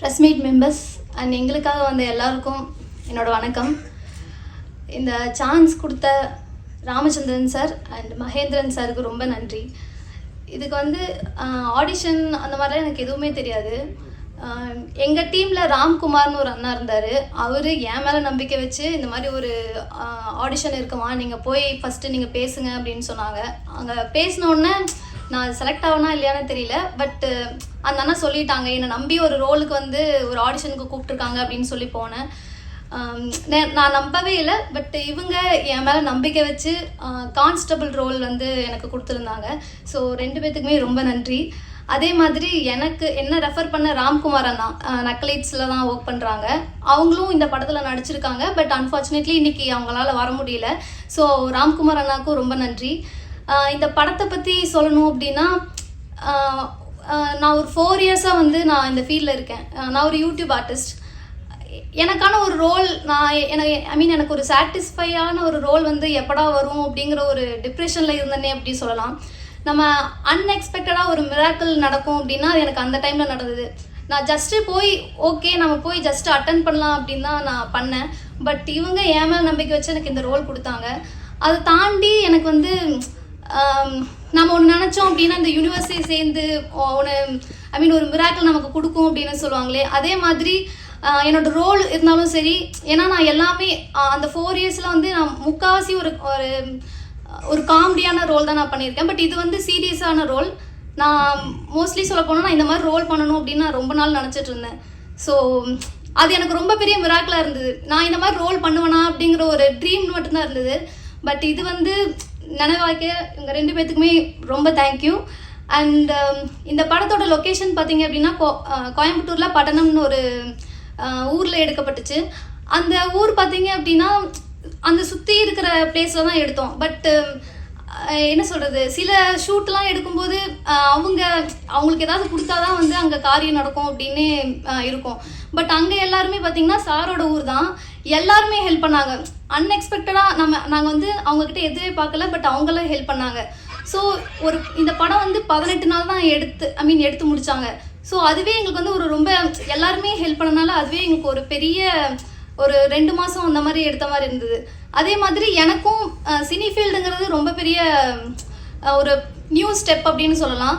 Press meet members and எங்களுக்காக வந்த எல்லாருக்கும் என்னோடய வணக்கம். இந்த சான்ஸ் கொடுத்த ராமச்சந்திரன் சார் அண்ட் மகேந்திரன் சாருக்கு ரொம்ப நன்றி. இதுக்கு வந்து ஆடிஷன் அந்த மாதிரிலாம் எனக்கு எதுவுமே தெரியாது. எங்கள் டீமில் ராம்குமார்னு ஒரு அண்ணா இருந்தார். அவர் என் மேலே நம்பிக்கை வச்சு இந்த மாதிரி ஒரு ஆடிஷன் இருக்குமா? நீங்கள் போய் ஃபஸ்ட்டு நீங்கள் பேசுங்க அப்படின்னு சொன்னாங்க. அங்கே பேசினோடனே நான் செலக்ட் ஆகணும் இல்லையான்னு தெரியல பட் அந்த அண்ணா சொல்லிட்டாங்க என்னை நம்பி ஒரு ரோலுக்கு வந்து ஒரு ஆடிஷனுக்கு கூப்பிட்ருக்காங்க அப்படின்னு சொல்லி போனேன். நே- நான் நம்பவே இல்லை பட் இவங்க என் மேலே நம்பிக்கை வச்சு கான்ஸ்டபிள் ரோல் வந்து எனக்கு கொடுத்துருந்தாங்க. ஸோ ரெண்டு பேத்துக்குமே ரொம்ப நன்றி. அதே மாதிரி எனக்கு என்ன ரெஃபர் பண்ண ராம்குமார் அண்ணா நக்கலைட்ஸில் தான் ஒர்க் பண்ணுறாங்க அவங்களும் இந்த படத்தில் நடிச்சிருக்காங்க பட் அன்ஃபார்ச்சுனேட்லி இன்னைக்கு அவங்களால வர முடியல. ஸோ ராம்குமார் அண்ணாக்கும் ரொம்ப நன்றி. இந்த படத்தை பற்றி சொல்லணும் அப்படின்னா நான் ஒரு ஃபோர் இயர்ஸாக வந்து நான் இந்த ஃபீல்டில் இருக்கேன். நான் ஒரு யூடியூப் ஆர்டிஸ்ட் எனக்கான ஒரு ரோல் நான் எனக்கு ஐ மீன் எனக்கு ஒரு சாட்டிஸ்ஃபையான ஒரு ரோல் வந்து எப்படா வரும் அப்படிங்கிற ஒரு டிப்ரெஷனில் இருந்தேனே அப்படி சொல்லலாம். நம்ம அன்எக்ஸ்பெக்டடாக ஒரு மிராக்கிள் நடக்கும் அப்படின்னா அது எனக்கு அந்த டைமில் நடந்தது. நான் ஜஸ்ட்டு போய் ஓகே நம்ம போய் ஜஸ்ட் அட்டன் பண்ணலாம் அப்படின்னு தான் நான் பண்ணேன். பட் இவங்க ஏன் மேலே நம்பிக்கை வச்சு எனக்கு இந்த ரோல் கொடுத்தாங்க. அதை தாண்டி எனக்கு வந்து நம்ம ஒன்று நினச்சோம் அப்படின்னா இந்த யூனிவர்ஸே சேர்ந்து ஒன்று ஐ மீன் ஒரு மிராக்கிள் நமக்கு கொடுக்கும் அப்படின்னு சொல்லுவாங்களே அதே மாதிரி என்னோட ரோல் இருந்தாலும் சரி ஏன்னா நான் எல்லாமே அந்த ஃபோர் இயர்ஸில் வந்து நான் முக்காவாசி ஒரு ஒரு ஒரு காமெடியான ரோல் தான் நான் பண்ணியிருக்கேன். பட் இது வந்து சீரியஸான ரோல் நான் மோஸ்ட்லி சொல்ல போனால் நான் இந்த மாதிரி ரோல் பண்ணணும் அப்படின்னு நான் ரொம்ப நாள் நினச்சிட்டு இருந்தேன். ஸோ அது எனக்கு ரொம்ப பெரிய மிராக்கலாக இருந்தது. நான் இந்த மாதிரி ரோல் பண்ணுவேனா அப்படிங்கிற ஒரு ட்ரீம் மட்டும்தான் இருந்தது. பட் இது வந்து நனவாக்க இவங்க ரெண்டு பேர்த்துக்குமே ரொம்ப தேங்க்யூ அண்ட் um, இந்த படத்தோட லொக்கேஷன் பார்த்தீங்க அப்படின்னா கோ- கோயம்புத்தூரில் பட்டணம்னு ஒரு ஊரில் எடுக்கப்பட்டுச்சு. அந்த ஊர் பார்த்தீங்க அப்படின்னா அந்த சுற்றி இருக்கிற பிளேஸில் தான் எடுத்தோம். பட் um, என்ன சொல்கிறது சில ஷூட்லாம் எடுக்கும்போது அவங்க அவங்களுக்கு ஏதாவது கொடுத்தா தான் வந்து அங்கே காரியம் நடக்கும் அப்படின்னு இருக்கும். பட் அங்கே எல்லாருமே பார்த்தீங்கன்னா சாரோட ஊர் தான் எல்லாருமே ஹெல்ப் பண்ணாங்க. அன்எக்ஸ்பெக்டடாக நம்ம நாங்கள் வந்து அவங்கக்கிட்ட எதுவே பார்க்கல பட் அவங்களும் ஹெல்ப் பண்ணாங்க. ஸோ ஒரு இந்த படம் வந்து பதினெட்டு நாள் தான் எடுத்து ஐ மீன் எடுத்து முடித்தாங்க ஸோ அதுவே எங்களுக்கு வந்து ஒரு ரொம்ப எல்லாருமே ஹெல்ப் பண்ணனால அதுவே எங்களுக்கு ஒரு பெரிய ஒரு ரெண்டு மாதம் அந்த மாதிரி எடுத்த மாதிரி இருந்தது. அதே மாதிரி எனக்கும் சினி ஃபீல்டுங்கிறது ரொம்ப பெரிய ஒரு நியூ ஸ்டெப் அப்படின்னு சொல்லலாம்.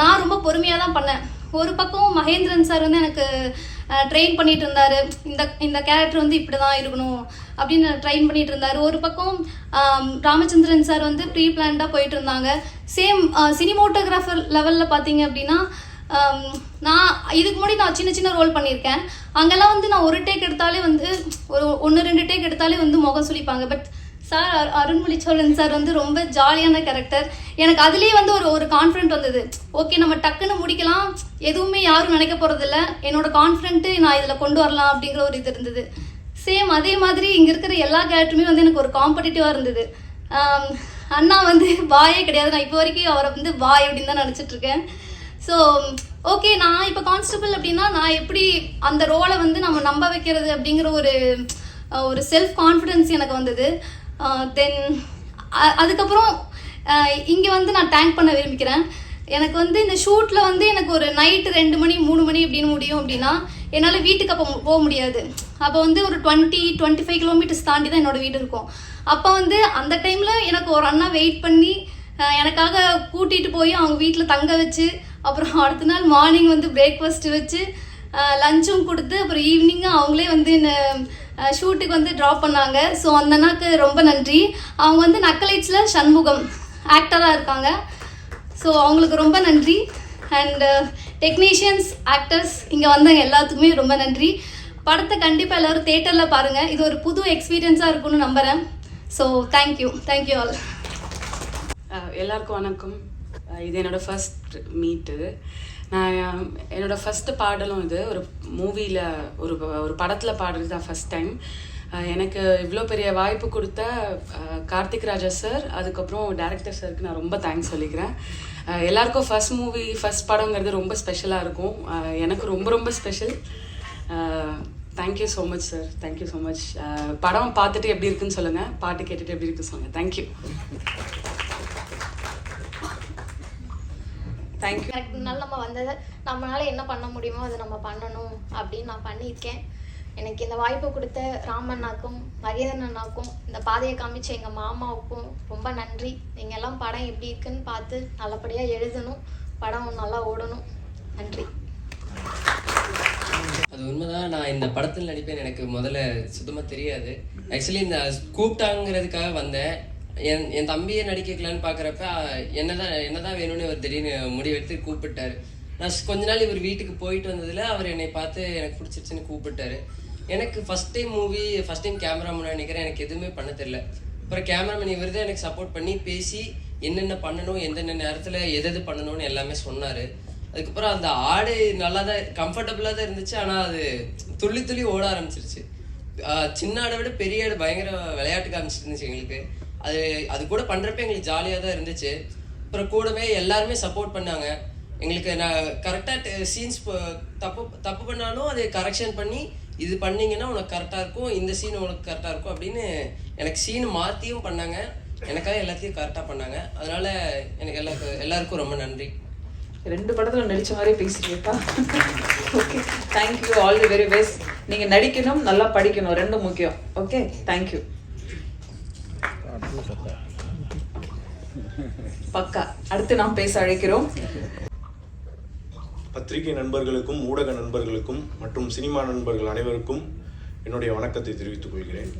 நான் ரொம்ப பொறுமையாக தான் பண்ணேன். ஒரு பக்கம் மகேந்திரன் சார் வந்து எனக்கு ட்ரெயின் பண்ணிட்டு இருந்தார் இந்த இந்த கேரக்டர் வந்து இப்படி தான் இருக்கணும் அப்படின்னு ட்ரெயின் பண்ணிட்டு இருந்தார் ஒரு பக்கம் ராமச்சந்திரன் சார் வந்து ப்ரீ பிளான்டாக போயிட்டு இருந்தாங்க சேம் சினிமோட்டோகிராஃபர் லெவலில் பார்த்தீங்க அப்படின்னா நான் இதுக்கு முன்னாடி நான் சின்ன சின்ன ரோல் பண்ணியிருக்கேன். அங்கெல்லாம் வந்து நான் ஒரு டேக் எடுத்தாலே வந்து ஒரு ஒன்று ரெண்டு டேக் எடுத்தாலே வந்து முகம் சுழிப்பாங்க but sir Arunmozhi Cholan sir வந்து ரொம்ப ஜாலியான கேரக்டர் எனக்கு அதுலேயே வந்து ஒரு ஒரு கான்ஃபிடென்ட் வந்தது. ஓகே நம்ம டக்குன்னு முடிக்கலாம். எதுவுமே யாரும் நினைக்க போகிறதில்ல என்னோட கான்ஃபிடென்ட்டு நான் இதில் கொண்டு வரலாம் அப்படிங்கிற ஒரு இது இருந்தது. சேம் அதே மாதிரி இங்கே இருக்கிற எல்லா கேரக்டருமே வந்து எனக்கு ஒரு காம்படிட்டிவாக இருந்தது. அண்ணா வந்து வாயே கிடையாது. நான் இப்போ வரைக்கும் அவரை வந்து வாய் அப்படின்னு தான் நினச்சிட்ருக்கேன் ஸோ ஓகே நான் இப்போ கான்ஸ்டபிள் அப்படின்னா நான் எப்படி அந்த ரோலை வந்து நம்ம நம்ப வைக்கிறது அப்படிங்கிற ஒரு ஒரு செல்ஃப் கான்ஃபிடென்ஸ் எனக்கு வந்தது. தென் அதுக்கப்புறம் இங்கே வந்து நான் டேங்க் பண்ண விரும்பிக்கிறேன். எனக்கு வந்து இந்த ஷூட்டில் வந்து எனக்கு ஒரு நைட்டு ரெண்டு மணி மூணு மணி அப்படின்னு முடியும் அப்படின்னா என்னால் வீட்டுக்கு அப்போ போக முடியாது. அப்போ வந்து ஒரு டுவெண்ட்டி டுவெண்ட்டி ஃபைவ் கிலோமீட்டர்ஸ் தாண்டி தான் என்னோட வீடு இருக்கும். அப்போ வந்து அந்த டைமில் எனக்கு ஒரு அண்ணா வெயிட் பண்ணி எனக்காக கூட்டிகிட்டு போய் அவங்க வீட்டில் தங்க வச்சு அப்புறம் அடுத்த நாள் மார்னிங் வந்து பிரேக்ஃபாஸ்ட் வச்சு லஞ்சும் கொடுத்து அப்புறம் ஈவினிங்கும் அவங்களே வந்து என்ன ஷூட்டுக்கு வந்து ட்ராப் பண்ணாங்க. ஸோ அந்த அண்ணாக்கு ரொம்ப நன்றி. அவங்க வந்து நக்கலைட்ஸில் சண்முகம் ஆக்டராக இருக்காங்க. ஸோ அவங்களுக்கு ரொம்ப நன்றி. அண்டு டெக்னீஷியன்ஸ் ஆக்டர்ஸ் இங்கே வந்தவங்க எல்லாத்துக்குமே ரொம்ப நன்றி. படத்தை கண்டிப்பாக எல்லோரும் தேட்டரில் பாருங்கள் இது ஒரு புது எக்ஸ்பீரியன்ஸாக இருக்கும்னு நம்புகிறேன் ஸோ தேங்க்யூ தேங்க்யூ ஆல் எல்லாருக்கும் வணக்கம். இது என்னோடய ஃபஸ்ட் மீட்டு நான் என்னோடய ஃபஸ்ட்டு பாடலும் இது. ஒரு மூவியில் ஒரு ஒரு படத்தில் பாடுறது தான் ஃபர்ஸ்ட் டைம் எனக்கு இவ்வளோ பெரிய வாய்ப்பு கொடுத்த கார்த்திக் ராஜா சார் அதுக்கப்புறம் டேரக்டர் சாருக்கு நான் ரொம்ப தேங்க்ஸ் சொல்லிக்கிறேன். எல்லாருக்கும் ஃபர்ஸ்ட் மூவி ஃபர்ஸ்ட் படங்கிறது ரொம்ப ஸ்பெஷலாக இருக்கும். எனக்கு ரொம்ப ரொம்ப special thank you so much sir thank you so much படம் பார்த்துட்டு எப்படி இருக்குன்னு சொல்லுங்கள் பாட்டு கேட்டுட்டு எப்படி இருக்குன்னு சொல்லுங்கள் தேங்க்யூ தேங்க்யூ கரெக்ட்னால நம்ம வந்ததை நம்மளால என்ன பண்ண முடியுமோ அதை நம்ம பண்ணணும் அப்படின்னு நான் பண்ணியிருக்கேன். எனக்கு இந்த வாய்ப்பு கொடுத்த ராமண்ணாக்கும் மகேந்திரன் அண்ணாக்கும் இந்த பாதையை காமிச்ச எங்கள் மாமாவுக்கும் ரொம்ப நன்றி. நீங்கள் எல்லாம் படம் எப்படி இருக்குன்னு பார்த்து நல்லபடியாக எழுதணும் படம் நல்லா ஓடணும். நன்றி. அது உண்மைதான். நான் இந்த படத்தில் நடிப்பேன் எனக்கு முதல்ல சுத்தமாக தெரியாது. ஆக்சுவலி இந்த கூப்பிட்டாங்கிறதுக்காக வந்தேன். என் என் தம்பியை நடிக்க வைக்கலான்னு பார்க்குறப்ப என்னதான் என்னதான் வேணும்னு அவர் திடீர்னு முடிவெடுத்து கூப்பிட்டாரு. நான் கொஞ்ச நாள் இவர் வீட்டுக்கு போயிட்டு வந்ததில் அவர் என்னை பார்த்து எனக்கு பிடிச்சிருச்சுன்னு கூப்பிட்டாரு. எனக்கு first time movie first time camera முன்னாடி நினைக்கிறேன். எனக்கு எதுவுமே பண்ண தெரில அப்புறம் கேமராமேன் இவர் தான் எனக்கு சப்போர்ட் பண்ணி பேசி என்னென்ன பண்ணணும் எந்தெந்த நேரத்தில் எது எது பண்ணணும்னு எல்லாமே சொன்னார். அதுக்கப்புறம் அந்த ஆடு நல்லா தான் கம்ஃபர்டபுளாக தான் இருந்துச்சு. ஆனால் அது துள்ளி துள்ளி ஓட ஆரம்பிச்சிருச்சு. சின்ன ஆடை விட பெரிய ஆடு பயங்கர விளையாட்டு காமிச்சிருந்துச்சு எங்களுக்கு. அது அது கூட பண்ணுறப்ப எங்களுக்கு ஜாலியாக தான் இருந்துச்சு. அப்புறம் கூடவே எல்லாருமே சப்போர்ட் பண்ணாங்க. எங்களுக்கு நான் கரெக்டாக சீன்ஸ் தப்பு தப்பு பண்ணாலும் அதை கரெக்ஷன் பண்ணி இது பண்ணிங்கன்னா உனக்கு கரெக்டாக இருக்கும் இந்த சீன் உனக்கு கரெக்டாக இருக்கும் அப்படின்னு எனக்கு சீன் மாற்றியும் பண்ணாங்க. எனக்காக எல்லாத்தையும் கரெக்டாக பண்ணாங்க. அதனால் எனக்கு எல்லாருக்கும் எல்லாருக்கும் ரொம்ப நன்றி. ரெண்டு படத்தில் நடித்த மாதிரியே பேசுறீங்கப்பா. Okay thank you all the very best நீங்கள் நடிக்கணும் நல்லா படிக்கணும். ரெண்டும் முக்கியம். ஓகே தேங்க்யூ பக்கா. அடுத்து நாம் பேச அழைக்கிறோம். பத்திரிகை நண்பர்களுக்கும் ஊடக நண்பர்களுக்கும் மற்றும் சினிமா நண்பர்கள் அனைவருக்கும் என்னுடைய வணக்கத்தை தெரிவித்துக் கொள்கிறேன்.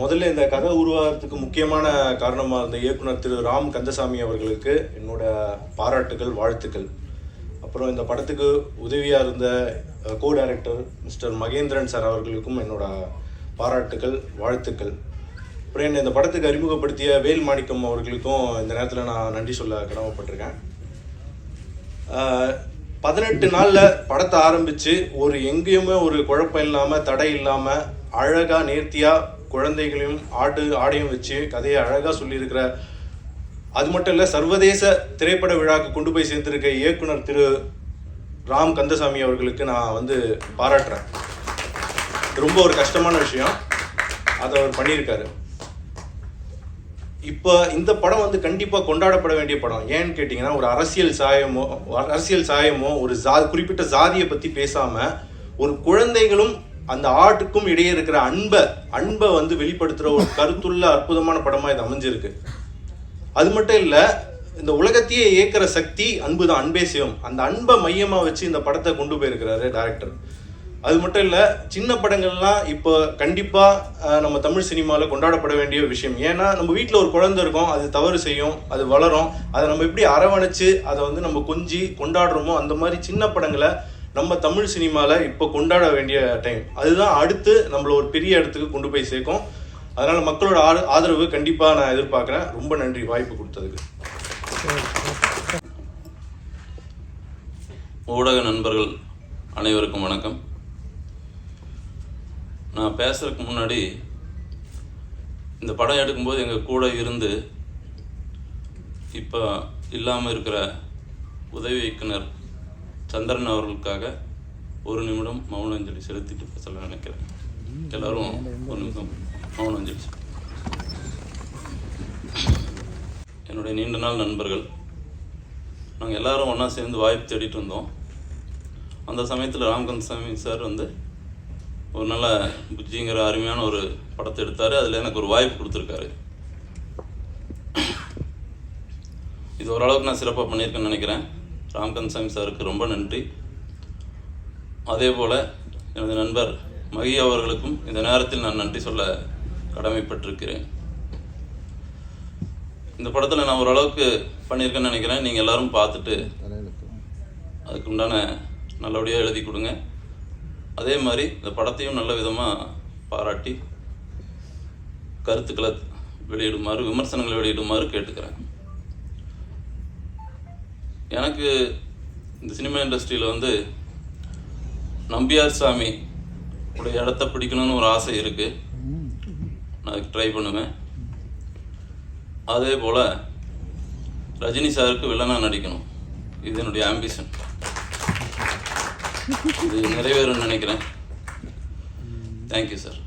முதல்ல இந்த கதை உருவாகிறதுக்கு முக்கியமான காரணமாக இருந்த இயக்குனர் திரு ராம் கந்தசாமி அவர்களுக்கு என்னோட பாராட்டுகள் வாழ்த்துக்கள். அப்புறம் இந்த படத்துக்கு உதவியாக இருந்த co director mister Mahendran sir அவர்களுக்கும் என்னோட பாராட்டுகள் வாழ்த்துக்கள். அப்புறம் என்னை இந்த படத்துக்கு அறிமுகப்படுத்திய வேல் மாணிக்கம் அவர்களுக்கும் இந்த நேரத்தில் நான் நன்றி சொல்ல கடமைப்பட்டிருக்கேன். பதினெட்டு நாளில் படத்தை ஆரம்பித்து ஒரு எங்கேயுமே ஒரு குழப்பம் இல்லாமல் தடை இல்லாமல் அழகாக நேர்த்தியாக குழந்தைகளையும் ஆடு ஆடையும் வச்சு கதையை அழகாக சொல்லியிருக்கிற அது மட்டும் இல்லை சர்வதேச திரைப்பட விழாக்கு கொண்டு போய் சேர்ந்திருக்க இயக்குனர் திரு ராம் கந்தசாமி அவர்களுக்கு நான் வந்து பாராட்டுறேன். ரொம்ப ஒரு கஷ்டமான விஷயம். அதை அவர் பண்ணியிருக்காரு. இப்போ இந்த படம் வந்து கண்டிப்பாக கொண்டாடப்பட வேண்டிய படம். ஏன்னு கேட்டிங்கன்னா ஒரு அரசியல் சாயமோ அரசியல் சாயமோ ஒரு ஜா குறிப்பிட்ட ஜாதியை பற்றி பேசாமல் ஒரு குழந்தைகளும் அந்த ஆட்டுக்கும் இடையே இருக்கிற அன்பை அன்பை வந்து வெளிப்படுத்துகிற ஒரு கருத்துள்ள அற்புதமான படமாக இது அமைஞ்சிருக்கு. அது மட்டும் இல்லை இந்த உலகத்தையே இயக்குற சக்தி அன்பு தான் அன்பே சிவம் அந்த அன்பை மையமாக வச்சு இந்த படத்தை கொண்டு போயிருக்கிறாரு டேரக்டர் அது மட்டும் இல்லை சின்ன படங்கள்லாம் இப்போ கண்டிப்பாக நம்ம தமிழ் சினிமாவில் கொண்டாடப்பட வேண்டிய விஷயம். ஏன்னா நம்ம வீட்டில் ஒரு குழந்தை இருக்கும் அது தவறு செய்யும் அது வளரும். அதை நம்ம எப்படி அரவணைச்சு அதை வந்து நம்ம கொஞ்சி கொண்டாடுறோமோ அந்த மாதிரி சின்ன படங்களை நம்ம தமிழ் சினிமாவில் இப்போ கொண்டாட வேண்டிய டைம் அதுதான் அடுத்து நம்மள ஒரு பெரிய இடத்துக்கு கொண்டு போய் சேர்க்கும். அதனால் மக்களோட ஆத ஆதரவு கண்டிப்பாக நான் எதிர்பார்க்குறேன். ரொம்ப நன்றி வாய்ப்பு கொடுத்ததுக்கு. ஊடக நண்பர்கள் அனைவருக்கும் வணக்கம். நான் பேசுகிறதுக்கு முன்னாடி இந்த படம் எடுக்கும்போது எங்கள் கூட இருந்து இப்போ இல்லாமல் இருக்கிற உதவி இயக்குனர் சந்திரன் அவர்களுக்காக ஒரு நிமிடம் மௌன அஞ்சலி செலுத்திட்டு பேசல நினைக்கிறேன். எல்லாரும் ஒரு நிமிடம் மௌனஞ்சலி என்னுடைய நீண்ட நாள் நண்பர்கள் நாங்கள் எல்லாரும் ஒன்றா சேர்ந்து வாய்ப்பு தேடிட்டு இருந்தோம். அந்த சமயத்தில் ராம்கந்த் சாமி சார் வந்து ஒரு நல்ல புஜ்ஜிங்கிற அருமையான ஒரு படத்தை எடுத்தார். அதில் எனக்கு ஒரு வாய்ப்பு கொடுத்துருக்காரு. இது ஓரளவுக்கு நான் சிறப்பாக பண்ணியிருக்கேன்னு நினைக்கிறேன். ராம்கந்த் சாமி சாருக்கு ரொம்ப நன்றி. அதே போல் எனது நண்பர் மகி அவர்களுக்கும் இந்த நேரத்தில் நான் நன்றி சொல்ல கடமைப்பட்டிருக்கிறேன். இந்த படத்தில் நான் ஓரளவுக்கு பண்ணியிருக்கேன்னு நினைக்கிறேன். நீங்கள் எல்லாரும் பார்த்துட்டு அதுக்குண்டான நல்லபடியாக எழுதி கொடுங்க. அதே மாதிரி இந்த படத்தையும் நல்ல விதமாக பாராட்டி கருத்துக்களை வெளியிடுமாறு விமர்சனங்களை வெளியிடுமாறு கேட்டுக்கிறேன். எனக்கு இந்த சினிமா இண்டஸ்ட்ரியில் வந்து நம்பியார் சாமி உடைய இடத்த பிடிக்கணும்னு ஒரு ஆசை இருக்குது நான் அதுக்கு ட்ரை பண்ணுவேன். அதே போல் ரஜினி சாருக்கு வில்லனாக நடிக்கணும். இது என்னுடைய ஆம்பிஷன் இது நிறைவேறும்னு நினைக்கிறேன். Thank you sir